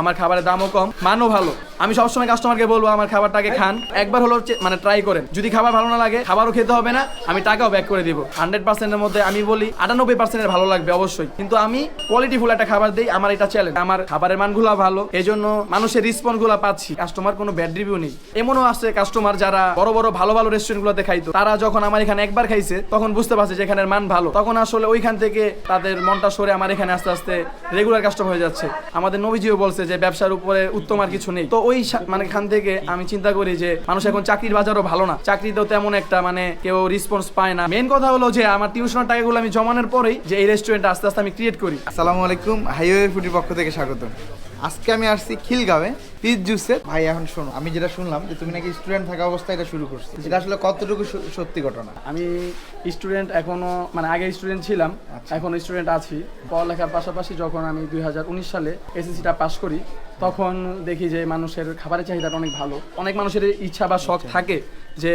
আমার খাবারের দামও কম মানও ভালো। আমি সবসময় কাস্টমারকে বলব, আমার খাবারটাকে খান। একবার হলো মানে ট্রাই করেন। যদি খাবার ভালো না লাগে, খাবারও খেতে হবে না, আমি টাকাও ব্যাক করে দিব। হান্ড্রেড পার্সেন্টের মধ্যে আমি বলি, আটানব্বই পার্সেন্টের ভালো লাগবে অবশ্যই। কিন্তু আমি কোয়ালিটি ফুল একটা খাবার দিই, আমার এটা চ্যালেঞ্জ আমার খাবারের মানগুলো ভালো এই জন্য মানুষের রিসপন্সগুলো পাচ্ছি। কাস্টমার কোনো ব্যাড রিভিউ নেই। এমনও আছে কাস্টমার যারা বড় বড়, ভালো ভালো রেস্টুরেন্ট গুলোতে খাইতো। তারা যখন আমার এখানে একবার খাইছে, তখন বুঝতে পারছে যে এখানের মান ভালো। তখন আসলে ওইখান থেকে তাদের মনটা সরে আমার এখানে আস্তে আস্তে রেগুলার কাস্টমার হয়ে যাচ্ছে। আমাদের নবীজিও বলছে যে ব্যবসার উপরে উত্তম আর কিছু নেই। তো ওই মানে খান থেকে আমি চিন্তা করি যে মানুষ এখন চাকরির বাজারও ভালো না। চাকরিতেও তেমন একটা মানে কেউ রেসপন্স পায় না। মেন কথা হলো যে আমার টিউশনের টাকাগুলো আমি জমানোর পরেই যে এই রেস্টুরেন্ট আস্তে আস্তে আমি ক্রিয়েট করি। আসসালামু আলাইকুম হাইওয়ে ফুডির পক্ষ থেকে স্বাগত। আজকে আমি আসছি খিলগাঁওয়ে পিস জুসে ভাই এখন শোনো আমি যেটা শুনলাম যে তুমি নাকি স্টুডেন্ট থাকা অবস্থায় এটা শুরু করছ। এটা আসলে কতটুকু সত্যি ঘটনা? আমি স্টুডেন্ট এখনও মানে আগে স্টুডেন্ট ছিলাম আচ্ছা। এখন স্টুডেন্ট আছি। পড়ালেখার পাশাপাশি যখন আমি দুই হাজার উনিশ সালে এসএসসিটা পাশ করি তখন দেখি যে মানুষের খাবারের চাহিদাটা অনেক ভালো। অনেক মানুষের ইচ্ছা বা শখ থাকে যে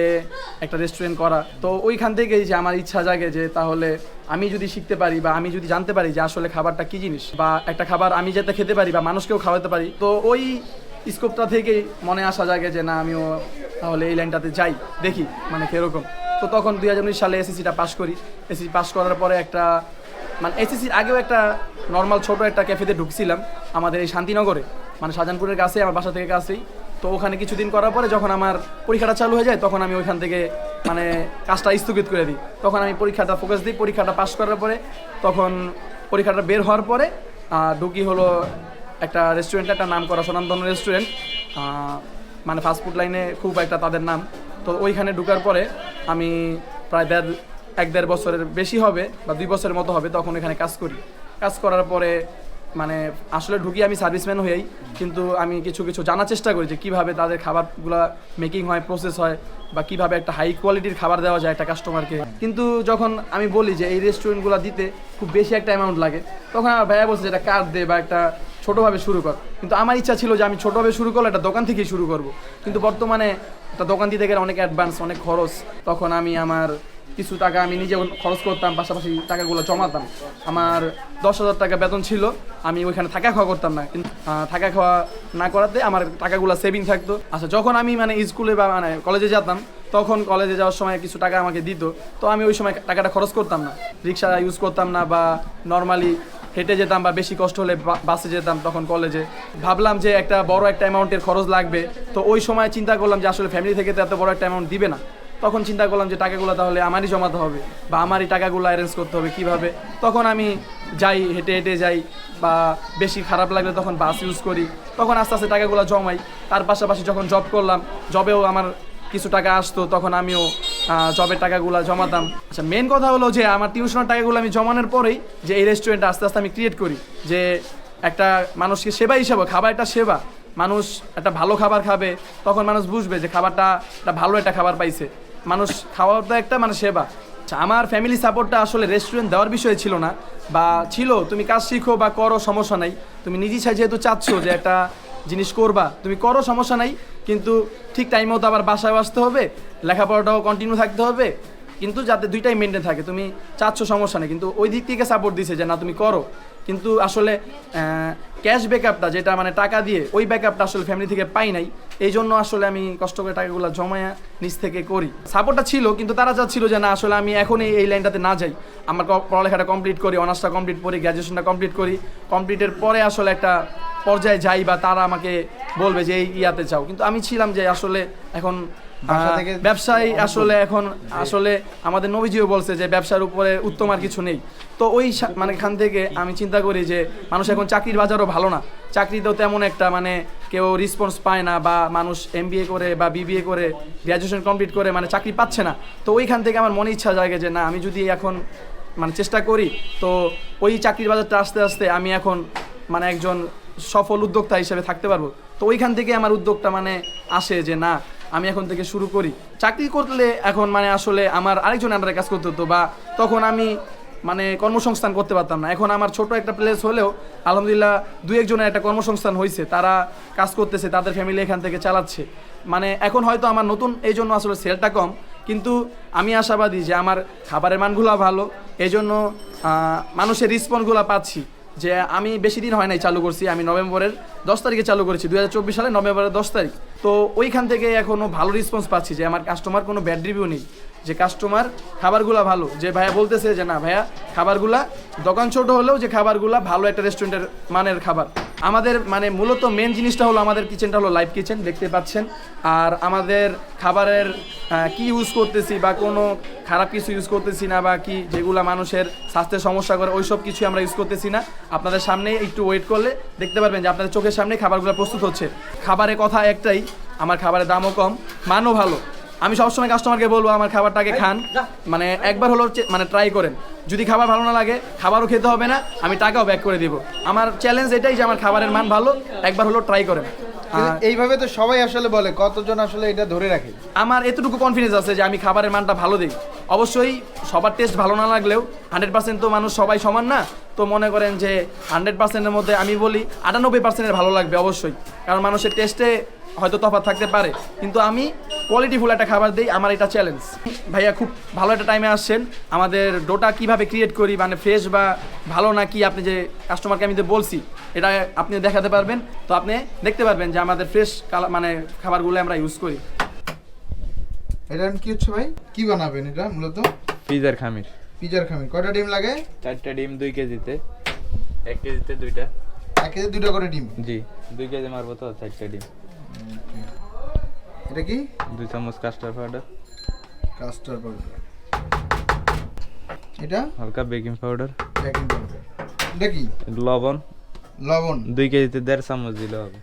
একটা রেস্টুরেন্ট করা। তো ওইখান থেকেই যে আমার ইচ্ছা জাগে যে তাহলে আমি যদি শিখতে পারি বা আমি যদি জানতে পারি যে আসলে খাবারটা কি জিনিস বা একটা খাবার আমি যাতে খেতে পারি বা মানুষকেও খাওয়াতে পারি। তো ওই স্কোপটা থেকেই মনে আসা জাগে যে না আমিও তাহলে এই লাইনটাতে যাই দেখি মানে কীরকম। তো তখন দুই হাজার উনিশ সালে এসএসসিটা পাস করি। এসএসসি পাস করার পরে একটা মানে এসএসসির আগেও একটা নর্মাল ছোট একটা ক্যাফেতে ঢুকছিলাম আমাদের এই শান্তিনগরে। মানে শাহজাহানপুরের কাছে আমার বাসা থেকে কাছেই। তো ওখানে কিছুদিন করার পরে যখন আমার পরীক্ষাটা চালু হয়ে যায়, তখন আমি ওইখান থেকে মানে কাজটা স্থগিত করে দিই। তখন আমি পরীক্ষাটা ফোকাস দিই, পরীক্ষাটা পাস করার পরে তখন পরীক্ষাটা বের হওয়ার পরে ঢুকি হলো একটা রেস্টুরেন্ট একটা নাম করা সোনামধন্য রেস্টুরেন্ট মানে ফাস্টফুড লাইনে খুব একটা তাদের নাম। তো ওইখানে ঢুকার পরে আমি প্রায় দেড়, এক দেড় বছরের বেশি হবে বা দুই বছরের মতো হবে তখন এখানে কাজ করি। কাজ করার পরে মানে আসলে ঢুকি আমি সার্ভিসম্যান হয়েই, কিন্তু আমি কিছু কিছু জানার চেষ্টা করি যে কীভাবে তাদের খাবারগুলো মেকিং হয় প্রসেস হয়, বা কীভাবে একটা হাই কোয়ালিটির খাবার দেওয়া যায় একটা কাস্টমারকে কিন্তু যখন আমি বলি যে এই রেস্টুরেন্টগুলো দিতে খুব বেশি একটা অ্যামাউন্ট লাগে, তখন আমার ভাইয়া বলছে যে এটা কার্ড দে বা একটা ছোটোভাবে শুরু কর। কিন্তু আমার ইচ্ছা ছিল যে আমি ছোটোভাবে শুরু করলে একটা দোকান থেকেই শুরু করব। কিন্তু বর্তমানে একটা দোকান দিতে গেলে অনেক অ্যাডভান্স অনেক খরচ। তখন আমি আমার কিছু টাকা আমি নিজে খরচ করতাম, পাশাপাশি টাকাগুলো জমাতাম। আমার দশ হাজার টাকা বেতন ছিল, আমি ওইখানে থাকা খাওয়া করতাম না। থাকা খাওয়া না করাতে আমার টাকাগুলো সেভিং থাকতো। আচ্ছা যখন আমি মানে স্কুলে বা মানে কলেজে যেতাম, তখন কলেজে যাওয়ার সময় কিছু টাকা আমাকে দিত। তো আমি ওই সময় টাকাটা খরচ করতাম না। রিক্সা ইউজ করতাম না বা নর্মালি হেঁটে যেতাম বা বেশি কষ্ট হলে বাসে যেতাম তখন কলেজে ভাবলাম যে একটা বড় একটা অ্যামাউন্টের খরচ লাগবে। তো ওই সময় চিন্তা করলাম যে আসলে ফ্যামিলি থেকে তো এত বড় একটা অ্যামাউন্ট দিবে না। তখন চিন্তা করলাম যে টাকাগুলো তাহলে আমারই জমাতে হবে বা আমারই টাকাগুলো অ্যারেঞ্জ করতে হবে কীভাবে। তখন আমি যাই, হেঁটে হেঁটে যাই বা বেশি খারাপ লাগলে তখন বাস ইউজ করি। তখন আস্তে আস্তে টাকাগুলো জমাই। তার পাশাপাশি যখন জব করলাম জবেও আমার কিছু টাকা আসতো, তখন আমিও জবের টাকাগুলো জমাতাম। আচ্ছা মেন কথা হলো যে আমার টিউশনের টাকাগুলো আমি জমানোর পরেই যে এই রেস্টুরেন্টটা আস্তে আস্তে আমি ক্রিয়েট করি যে একটা মানুষকে সেবা হিসাবে, খাবার একটা সেবা। মানুষ একটা ভালো খাবার খাবে, তখন মানুষ বুঝবে যে খাবারটা, একটা ভালো একটা খাবার পাইছে। মানুষ খাওয়া তো একটা মানে সেবা। আচ্ছা, আমার ফ্যামিলি সাপোর্টটা আসলে রেস্টুরেন্ট দেওয়ার বিষয় ছিল না বা ছিল তুমি কাজ শিখো বা করো সমস্যা নাই। তুমি নিজে চাই যেহেতু চাচ্ছ যে একটা জিনিস করবা তুমি করো সমস্যা নাই কিন্তু ঠিক টাইমেও তো আবার বাসায় আসতে হবে লেখাপড়াটাও কন্টিনিউ থাকতে হবে কিন্তু যাতে দুইটাই মেনটেন থাকে, তুমি চাচ্ছ সমস্যা নেই, কিন্তু ওই দিক থেকে সাপোর্ট দিছে যে, না, তুমি করো। কিন্তু আসলে ক্যাশ ব্যাকআপটা যেটা মানে টাকা দিয়ে, ওই ব্যাকআপটা আসলে ফ্যামিলি থেকে পাই নাই। এই জন্য আসলে আমি কষ্ট করে টাকাগুলো জমায়া নিচ থেকে করি। সাপোর্টটা ছিল, কিন্তু তারা চাচ্ছিল যে, না, আসলে আমি এখন এই লাইনটাতে না যাই। আমার পড়ালেখাটা কমপ্লিট করি অনার্সটা কমপ্লিট করি গ্র্যাজুয়েশনটা কমপ্লিট করি। কমপ্লিটের পরে আসলে একটা পর্যায়ে যাই বা তারা আমাকে বলবে যে, এই ইয়াতে চাও কিন্তু আমি ছিলাম যে, আসলে এখন ব্যবসায় আসলে এখন আসলে আমাদের নবীজিও বলছে যে ব্যবসার উপরে উত্তম আর কিছু নেই। তো ওই মানে খান থেকে আমি চিন্তা করি যে মানুষ এখন চাকরির বাজারও ভালো না। চাকরিতেও তেমন একটা মানে কেউ রেসপন্স পায় না বা মানুষ এম করে বা বিবিএ করে গ্র্যাজুয়েশন কমপ্লিট করে মানে চাকরি পাচ্ছে না। তো ওইখান থেকে আমার মনে ইচ্ছা জাগে যে না আমি যদি এখন মানে চেষ্টা করি তো ওই চাকরির বাজারটা আস্তে আস্তে আমি এখন মানে একজন সফল উদ্যোক্তা হিসেবে থাকতে পারব। তো ওইখান থেকে আমার উদ্যোগটা মানে আসে যে না আমি এখন থেকে শুরু করি। চাকরি করলে এখন মানে আসলে আমার আরেকজন আন্ডারে কাজ করতে হতো বা তখন আমি মানে কর্মসংস্থান করতে পারতাম না। এখন আমার ছোট একটা প্লেস হলেও আলহামদুলিল্লাহ দু একজনের একটা কর্মসংস্থান হয়েছে তারা কাজ করতেছে, তাদের ফ্যামিলি এখান থেকে চালাচ্ছে। মানে এখন হয়তো আমার নতুন এই জন্য আসলে সেলটা কম, কিন্তু আমি আশাবাদী যে আমার খাবারের মানগুলো ভালো এই জন্য মানুষের রিসপন্সগুলো পাচ্ছি। যে আমি বেশি দিন হয় নাই চালু করছি, আমি নভেম্বরের দশ তারিখে চালু করেছি দু হাজার চব্বিশ সালে নভেম্বরের দশ তারিখ। তো ওইখান থেকে এখনও ভালো রেসপন্স পাচ্ছি যে আমার কাস্টমার কোনো ব্যাড রিভিউ নেই, যে কাস্টমার খাবারগুলা ভালো। যে ভাইয়া বলতেছে যে না ভাইয়া, খাবারগুলা দোকান ছোট হলেও যে খাবারগুলা ভালো একটা রেস্টুরেন্টের মানের খাবার। আমাদের মানে মূলত মেন জিনিসটা হলো আমাদের কিচেনটা হলো লাইভ কিচেন দেখতে পাচ্ছেন। আর আমাদের খাবারের কি ইউজ করতেছি বা কোনো খারাপ কিছু ইউজ করতেছি না বা কি যেগুলো মানুষের স্বাস্থ্যের সমস্যা করে, ওইসব কিছু আমরা ইউজ করতেছি না। আপনাদের সামনে একটু ওয়েট করলে দেখতে পারবেন যে আপনাদের চোখের সামনে খাবারগুলো প্রস্তুত হচ্ছে। খাবারের কথা একটাই, আমার খাবারের দামও কম, মানও ভালো। আমি সবসময় কাস্টমারকে বলব আমার খাবারটাকে খান। মানে একবার হলো মানে ট্রাই করেন। যদি খাবার ভালো না লাগে খাবারও খেতে হবে না আমি টাকাও ব্যাক করে দিব। আমার চ্যালেঞ্জ এটাই যে আমার খাবারের মান ভালো একবার হলো ট্রাই করেন। এইভাবে তো সবাই আসলে বলে কতজন আসলে এটা ধরে রাখে? আমার এতটুকু কনফিডেন্স আছে যে আমি খাবারের মানটা ভালো দিই। অবশ্যই সবার টেস্ট ভালো না লাগলেও হান্ড্রেড পার্সেন্ট তো মানুষ সবাই সমান না? তো মনে করেন যে হান্ড্রেড পার্সেন্টের মধ্যে আমি বলি আটানব্বই পার্সেন্টের ভালো লাগবে অবশ্যই। কারণ মানুষের টেস্টে হয়তো তফাৎ থাকতে পারে। কিন্তু আমি কোয়ালিটিফুল একটা খাবার দিই আমার এটা চ্যালেঞ্জ ভাইয়া খুব ভালো একটা টাইমে আসছেন। আমাদের ডোটা কীভাবে ক্রিয়েট করি মানে ফ্রেশ বা ভালো না কি আপনি যে কাস্টমারকে আমি যে বলছি এটা আপনি দেখাতে পারবেন। তো আপনি দেখতে পারবেন যে আমাদের ফ্রেশ মানে খাবারগুলো আমরা ইউজ করি। এটা কি হচ্ছে ভাই? কি বানাবেন এটা মূলত? পিজার খামির। পিজার খামি কয়টা ডিম লাগে? চারটা ডিম দুই কেজিতে। এক কেজিতে দুইটা। এক কেজি দুইটা করে ডিম? জি দুই কেজি মারবো তো চারটা ডিম। এটা কি? দুই চামচ কাস্টার পাউডার কাস্টার পাউডার এটা? হালকা বেকিং পাউডার বেকিং পাউডার এটা কি? লবণ। লবণ। দুই কেজিতে দেড় চামচ দিলে হবে।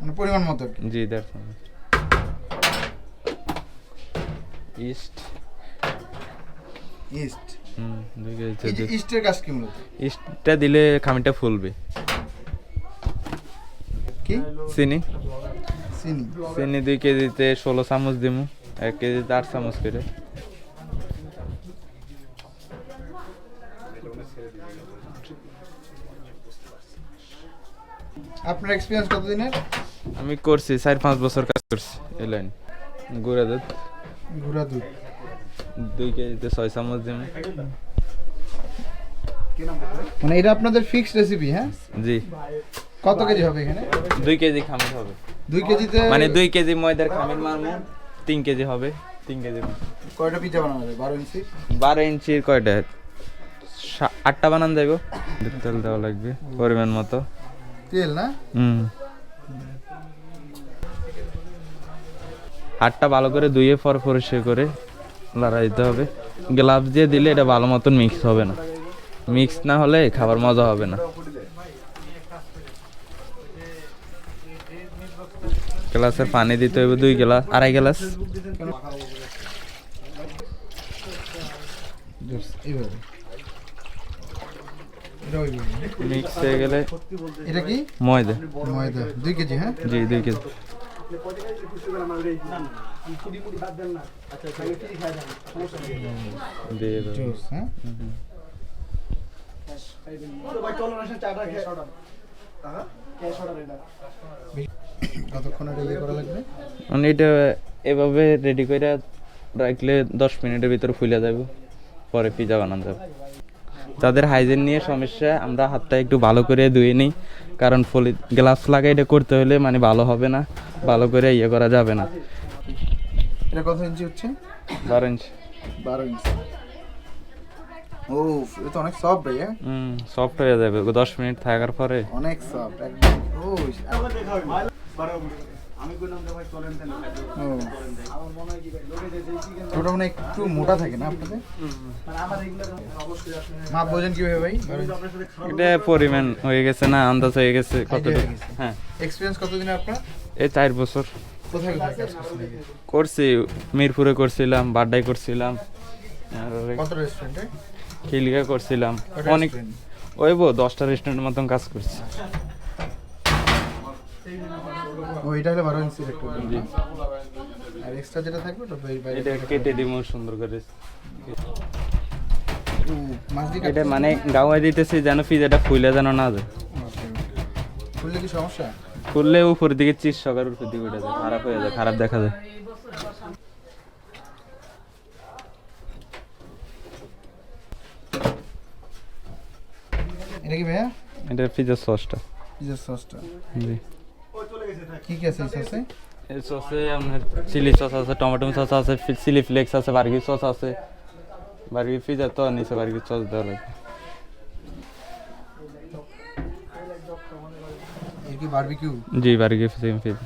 মানে পরিমাণ মতো জি দেড় চামচ। ইস্ট ইস্ট ইস্টের কাজ কি মূলত? ইস্টটা দিলে খামিরটা ফুলবে। কি? চিনি। চিনি। চিনি দুই কেজিতে ষোলো চামচ দিমু এক কেজিতে আট চামচ করে। আপনার এক্সপিরিয়েন্স কতদিনের? আমি করছি চার পাঁচ বছর কাজ করছি এই লাইন। গুঁড়া দুধ। গুঁড়া দুধ। দুই কেজিতে ছয় চামচ দিমু। মানে এটা আপনাদের ফিক্সড রেসিপি হ্যাঁ? জি। কত কেজি হবে এখানে? দুই কেজি খামির হবে। দুই কেজিতে মানে দুই কেজি ময়দার খামির মারমু তিন কেজি হবে তিন কেজি। কয়টা পিজা বানানো যাবে বারো ইঞ্চি? বারো ইঞ্চির কয়টা? আটটা বানান যাইব। তেল দেওয়া লাগবে পরিমাণ মতো। তেল না? হুম। আটটা ভালো করে ধুয়ে পর পরিষ্কার করে লড়াই দিতে হবে। গ্লাভস দিয়ে দিলে এটা ভালো মতন মিক্স হবে না। মিক্স না হলে খাবার মজা হবে না। গ্লাসের পানি দিতে হবে দুই গ্লাস আড়াই গ্লাস। মিক্স হয়ে গেলে এটা কি? ময়দা। ময়দা। দুই কেজি হ্যাঁ? জি দুই কেজি। দিয়ে কতক্ষণ এটা ইয়ে করা লাগবে? মানে এটা এভাবে রেডি করে রাখলে দশ মিনিটের ভিতরে ফুলে যাবে পরে পিজা বানানো যাবে তাদের হাইজিন নিয়ে সমস্যা আমরা হাতটা একটু ভালো করে ধুয়ে নিই কারণ ফলি গ্লাস লাগাই এটা করতে হলে মানে ভালো হবে না ভালো করে ইয়ে করা যাবে না। এটা কত ইঞ্চি হচ্ছে? বারো ইঞ্চ। বারো ইঞ্চি। ও এটা অনেক সফট ভাই হ্যাঁ হুম সফট হয়ে যাবে দশ মিনিট থাকার পরে। অনেক সফট একদম। ও। ওটা মানে একটু মোটা থাকে না আপনাদের? মাপ বোঝেন কীভাবে ভাই? এটা পরিমাণ হয়ে গেছে না আন্দাজ হয়ে গেছে কত হয়ে গেছে। হ্যাঁ। এক্সপিরিয়েন্স কতদিন আপনার? এই চার বছর? করছি মিরপুরে করছিলাম বাড্ডায় করছিলাম। খিলগা করছিলাম। অনেক? ওই বো দশটা রেস্টুরেন্টের মতন কাজ করছি। ও এটা হলো বারো একটু আর এক্সট্রা যেটা থাকবে ওটা বাইরে এটা কেটে দিমু সুন্দর করে। এটা মানে গাওয়াই দিতেছি যেন পিজাটা ফুলে যেন না যায়। খুললে কি সমস্যা? ফুললে উপর দিকে চিজ সকার উপর দিকে উঠে যায় খারাপ হয়ে যায় খারাপ দেখা যায়। এটা কি ভাইয়া? এটা সসটা। পিজার সসটা। জি। কি কি আছে সসে? সসে আপনার চিলি সস আছে টমেটো সস আছে চিলি ফ্লেক্স আছে বার্গি সস আছে। বার্গি পিজা তো নিচে বার্গি সস দেওয়া এর কি বারবিকিউ? জি বার্গি চিকেন পিজা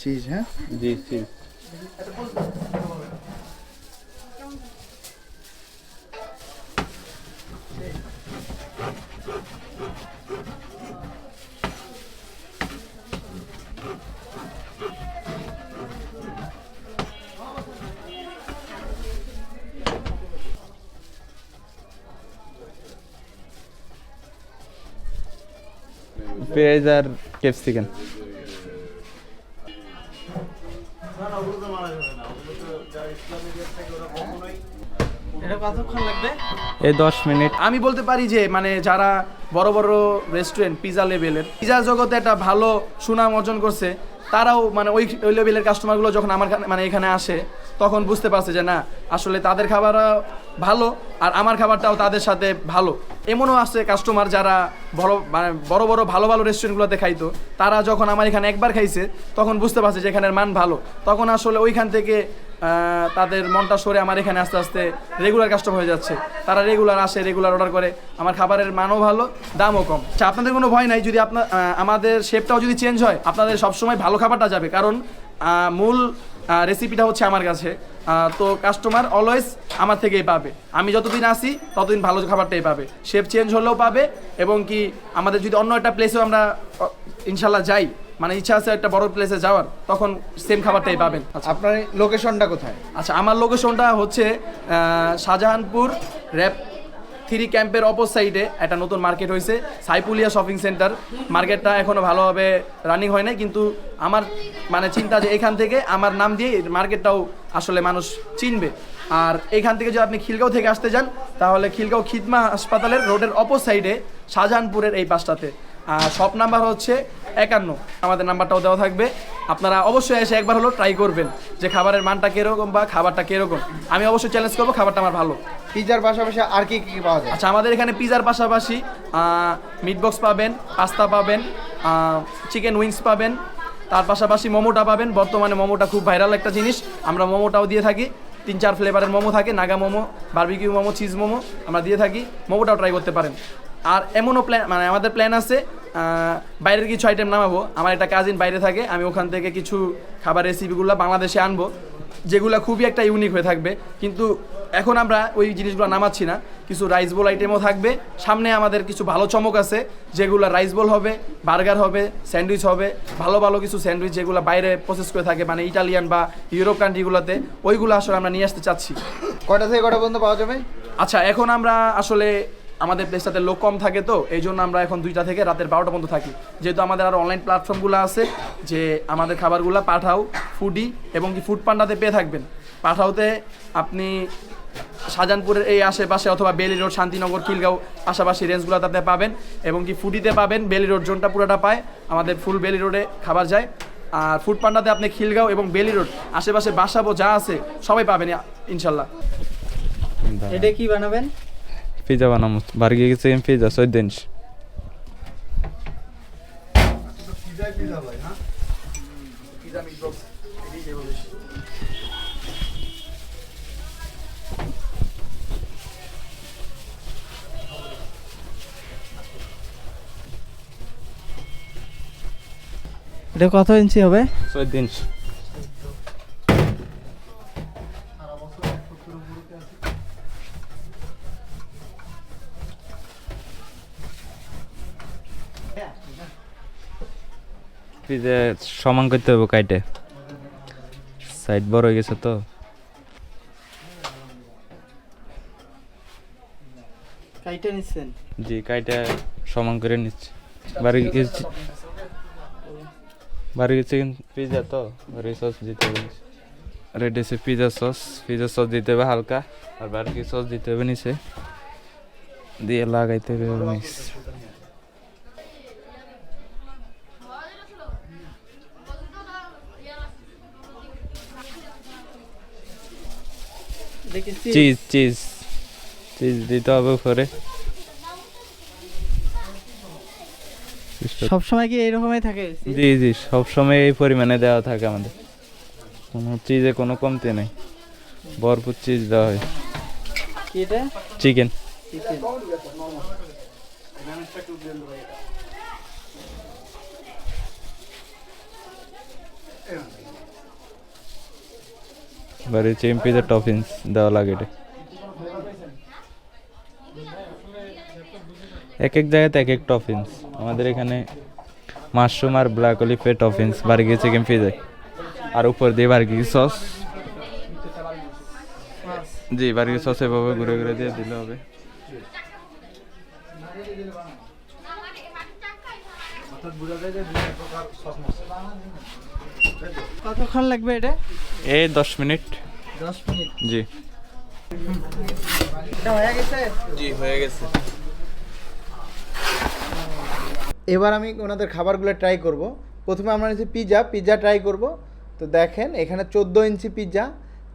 চিজ হ্যাঁ? জি চিজ পেঁয়াজ আর ক্যাপসিকাম এই দশ মিনিট। আমি বলতে পারি যে মানে যারা বড় বড় রেস্টুরেন্ট পিজা লেভেলের পিজা জগতে একটা ভালো সুনাম অর্জন করছে তারাও মানে ওই ওই লেভেলের কাস্টমারগুলো যখন আমার মানে এখানে আসে তখন বুঝতে পারছে যে না, আসলে তাদের খাবার ভালো আর আমার খাবারটাও তাদের সাথে ভালো। এমনও আছে কাস্টমার যারা বড় মানে বড় বড় ভালো ভালো রেস্টুরেন্টগুলোতে খাইতো, তারা যখন আমার এখানে একবার খাইছে, তখন বুঝতে পারছে যে এখানের মান ভালো। তখন আসলে ওইখান থেকে তাদের মনটা সরে আমার এখানে আস্তে আস্তে রেগুলার কাস্টমার হয়ে যাচ্ছে। তারা রেগুলার আসে রেগুলার অর্ডার করে, আমার খাবারের মানও ভালো, দামও কম। আচ্ছা আপনাদের কোনো ভয় নাই, যদি আপনার আমাদের শেপটাও যদি চেঞ্জ হয়, আপনাদের সবসময় ভালো খাবারটা যাবে। কারণ মূল রেসিপিটা হচ্ছে আমার কাছে। তো কাস্টমার অলওয়েজ আমার থেকেই পাবে। আমি যতদিন আসি ততদিন ভালো খাবারটাই পাবে। শেপ চেঞ্জ হলেও পাবে এবং কি আমাদের যদি অন্য একটা প্লেসেও আমরা ইনশাল্লাহ যাই মানে ইচ্ছা আছে একটা বড় প্লেসে যাওয়ার তখন সেম খাবারটাই পাবেন। আচ্ছা। আপনার লোকেশনটা কোথায়? আচ্ছা আমার লোকেশনটা হচ্ছে শাহজাহানপুর র্যাপ থ্রি ক্যাম্পের অপর সাইডে একটা নতুন মার্কেট হয়েছে, সাইপুলিয়া শপিং সেন্টার। মার্কেটটা এখনও ভালোভাবে রানিং হয় নাই, কিন্তু আমার মানে চিন্তা যে এখান থেকে আমার নাম দিয়ে মার্কেটটাও আসলে মানুষ চিনবে। আর এখান থেকে যদি আপনি খিলগাঁও থেকে আসতে যান, তাহলে খিলগাঁও খিদমা হাসপাতালের রোডের অপর সাইডে শাহজাহানপুরের এই পাশটাতে আর শপ নাম্বার হচ্ছে একান্ন। আমাদের নাম্বারটাও দেওয়া থাকবে। আপনারা অবশ্যই এসে একবার হলো ট্রাই করবেন যে খাবারের মানটা কীরকম বা খাবারটা কীরকম। আমি অবশ্যই চ্যালেঞ্জ করব খাবারটা আমার ভালো। পিজার পাশাপাশি আর কি কি পাওয়া যায়? আচ্ছা আমাদের এখানে পিজার পাশাপাশি মিট বক্স পাবেন পাস্তা পাবেন চিকেন উইংস পাবেন তার পাশাপাশি মোমোটা পাবেন। বর্তমানে মোমোটা খুব ভাইরাল একটা জিনিস। আমরা মোমোটাও দিয়ে থাকি। তিন চার ফ্লেভারের মোমো থাকে নাগা মোমো বারবিকিউ মোমো চিজ মোমো আমরা দিয়ে থাকি। মোমোটাও ট্রাই করতে পারেন। আর এমনও প্ল্যান মানে আমাদের প্ল্যান আছে বাইরের কিছু আইটেম নামাবো। আমার একটা কাজিন বাইরে থাকে আমি ওখান থেকে কিছু খাবার রেসিপিগুলো বাংলাদেশে আনব যেগুলো খুবই একটা ইউনিক হয়ে থাকবে। কিন্তু এখন আমরা ওই জিনিসগুলো নামাচ্ছি না। কিছু রাইস বোল আইটেমও থাকবে। সামনে আমাদের কিছু ভালো চমক আছে যেগুলো রাইস বোল হবে বার্গার হবে স্যান্ডউইচ হবে ভালো ভালো কিছু স্যান্ডউইচ যেগুলো বাইরে প্রসেস করে থাকে মানে ইটালিয়ান বা ইউরোপ কান্ট্রিগুলোতে ওইগুলো আসলে আমরা নিয়ে আসতে চাচ্ছি। কয়টা থেকে কটা পর্যন্ত পাওয়া যাবে? আচ্ছা এখন আমরা আসলে আমাদের প্লেসটাতে লোক কম থাকে তো এই জন্য আমরা এখন দুইটা থেকে রাতের বারোটা পর্যন্ত থাকি। যেহেতু আমাদের আরও অনলাইন প্ল্যাটফর্মগুলো আছে যে আমাদের খাবারগুলো পাঠাও ফুডি এবং কি ফুড পান্ডাতে পেয়ে থাকবেন। পাঠাওতে আপনি শাহজাহানপুরের এই আশেপাশে অথবা বেলি রোড শান্তিনগর খিলগাঁও পাশাপাশি রেঞ্জগুলো তাতে পাবেন এবং কি ফুডিতে পাবেন বেলি রোড জোনটা পুরোটা পায় আমাদের ফুল বেলি রোডে খাবার যায়। আর ফুড পান্ডাতে আপনি খিলগাঁও এবং বেলি রোড আশেপাশে বাসাবো যা আছে সবাই পাবেন ইনশাল্লাহ। এটা কি বানাবেন? পিজা বানাবো বার্গি চিকেন পিজা চোদ্দ ইঞ্চ এটা কত ইঞ্চি হবে? চোদ্দ ইঞ্চ পিজা সমান করতে হবে কাইটে। সাইড বড় হয়ে গেছে তো। কাইটা নিচ্ছেন? জি কাইটা সমান করে নিচ্ছি। বাড়ি গেছি। বাড়ি চিকেন পিজা তো বাড়ি সস দিতে হবে। রেড এসে পিজা সস পিজা সস দিতে হবে হালকা। আর বার্গি সস দিতে হবে নিচে? দিয়ে লাগাইতে হবে মিক্স চিজ চিজ চিজ দিতে হবে উপরে সব সময় কি এইরকমই থাকে? জি জি সবসময় এই পরিমাণে দেওয়া থাকে আমাদের। কোনো চিজে কোনো কমতি নেই। ভরপুর চিজ দেওয়া হয়। কি এটা? চিকেন চিকেন বাড়ি চেম্পিতে টফিন্স দেওয়া লাগে এটা। এক এক জায়গাতে এক এক টফিন্স আমাদের এখানে মাশরুম আর ব্ল্যাক অলিফে টফিন্স বার্গি চিকেন পিজে আর উপর দিয়ে বার্গি সস জি বার্গি সস এভাবে ঘুরে ঘুরে দিয়ে দিলে হবে। কতক্ষণ লাগবে এটা? এই দশ মিনিট। দশ মিনিট। জি। এটা হয়ে গেছে? জি হয়ে গেছে। এবার আমি ওনাদের খাবারগুলো ট্রাই করব। প্রথমে আমরা নিচ্ছি পিৎজা পিৎজা ট্রাই করব। তো দেখেন এখানে চোদ্দ ইঞ্চি পিৎজা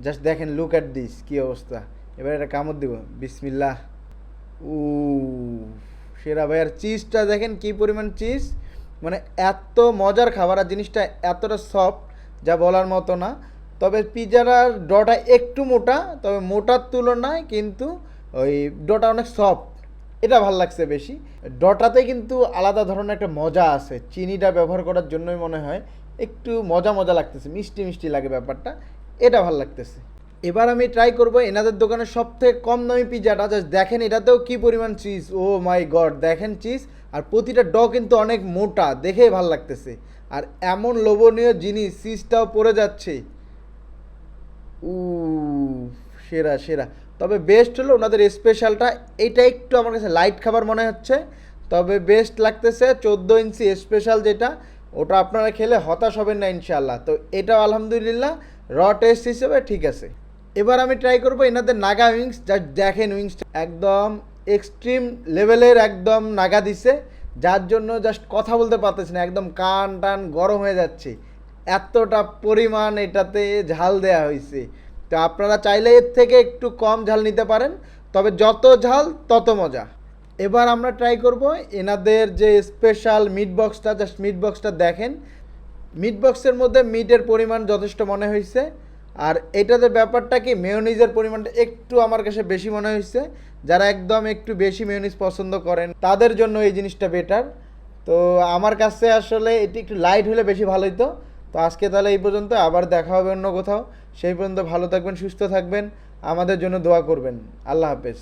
জাস্ট দেখেন লুক অ্যাট দিস কী অবস্থা। এবার এটা কামড় দিব। বিসমিল্লাহ। উ সেরা ভাই আর চিজটা দেখেন কী পরিমাণ চিজ মানে এত মজার খাবার আর জিনিসটা এতটা সফট যা বলার মতো না। তবে পিৎজাটার ডটা একটু মোটা, তবে মোটার তুলনায় কিন্তু ওই ডটা অনেক সফট এটা ভালো লাগছে বেশি। ডটাতে কিন্তু আলাদা ধরনের একটা মজা আছে। চিনিটা ব্যবহার করার জন্যই মনে হয়, একটু মজা মজা লাগতেছে, মিষ্টি মিষ্টি লাগে ব্যাপারটা। এটা ভালো লাগতেছে। এবার আমি ট্রাই করব এনাদের দোকানের সব থেকে কম দামি পিৎজাটা জাস্ট দেখেন এটাতেও কি পরিমাণ চিজ ও মাই গড দেখেন চিজ আর প্রতিটা ড কিন্তু অনেক মোটা, দেখেই ভালো লাগতেছে। আর এমন লোভনীয় জিনিস চিজটাও পড়ে যাচ্ছে। উ সেরা সেরা। তবে বেস্ট হলো ওনাদের স্পেশালটা এটা একটু আমার কাছে লাইট খাবার মনে হচ্ছে। তবে বেস্ট লাগতেছে চোদ্দ ইঞ্চি স্পেশাল যেটা, ওটা আপনারা খেলে হতাশ হবেন না ইনশাল্লাহ তো এটাও আলহামদুলিল্লাহ র টেস্ট হিসেবে ঠিক আছে। এবার আমি ট্রাই করব এনাদের নাগা উইংস যা দেখেন উইংসটা একদম এক্সট্রিম লেভেলের একদম নাগা দিছে। যার জন্য জাস্ট কথা বলতে পারতেছি না, একদম কান টান গরম হয়ে যাচ্ছে। এতটা পরিমাণ এটাতে ঝাল দেয়া হয়েছে। তো আপনারা চাইলে এর থেকে একটু কম ঝাল নিতে পারেন, তবে যত ঝাল তত মজা। এবার আমরা ট্রাই করব এনাদের যে স্পেশাল মিট বক্সটা জাস্ট মিট বক্সটা দেখেন। মিট বক্সের মধ্যে মিটের পরিমাণ যথেষ্ট মনে হয়েছে। আর এটাতে ব্যাপারটা কি মেয়োনিজের পরিমাণটা একটু আমার কাছে বেশি মনে হয়েছে। যারা একদম একটু বেশি মেয়নিজ পছন্দ করেন, তাদের জন্য এই জিনিসটা বেটার তো আমার কাছে আসলে এটি একটু লাইট হলে বেশি ভালো হতো তো আজকে তাহলে এই পর্যন্ত, আবার দেখা হবে অন্য কোথাও। সেই পর্যন্ত ভালো থাকবেন, সুস্থ থাকবেন। আমাদের জন্য দোয়া করবেন। আল্লাহ হাফেজ।